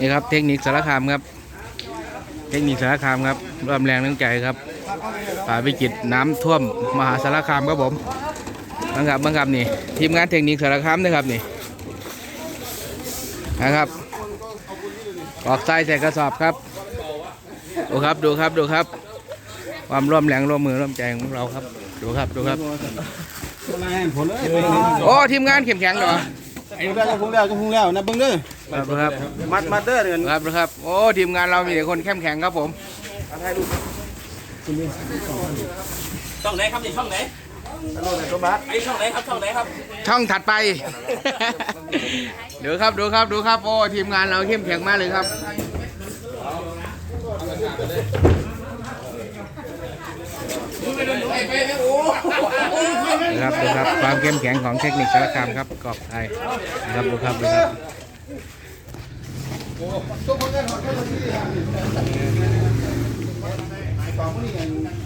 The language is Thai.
นี่ครับเทคนิคสารคามครับ เทคนิคสารคามครับร่วมแรงน้ำใจครับฝ่าวิกฤตน้ำท่วมมหาสารคามครับผมบังคับบังคับนี่ทีมงานเทคนิคสารคามนะครับนี่นะครับออกทรายใส่กระสอบครับดูครับดูครับดูครับ ความร่วมแรงร่วมมือร่วมใจของเราครับ ดูครับดูครับอะไรผลเลยโอ้ทีมงานเข้มแข็งเหรอ ไอ้ได้จะพุงแล้วจะพุงแล้วนะเบิ้งเด้อครับดูครับมัดมัดเด้อเดือนครับดูครับโอ้ทีมงานเรามีแต่คนเข้มแข็งครับผมช่องไหนครับนี่ช่องไหนตัวบัสไอ้ช่องไหนครับช่องไหนครับช่องถัดไปดูครับดูครับดูครับโอ้ทีมงานเราเข้มแข็งมากเลยครับนะ ครับดูครับ ความเข้มแข็งของเทคนิคสารคามครับกรอบไทยนะครับดูครับดูครับของนี่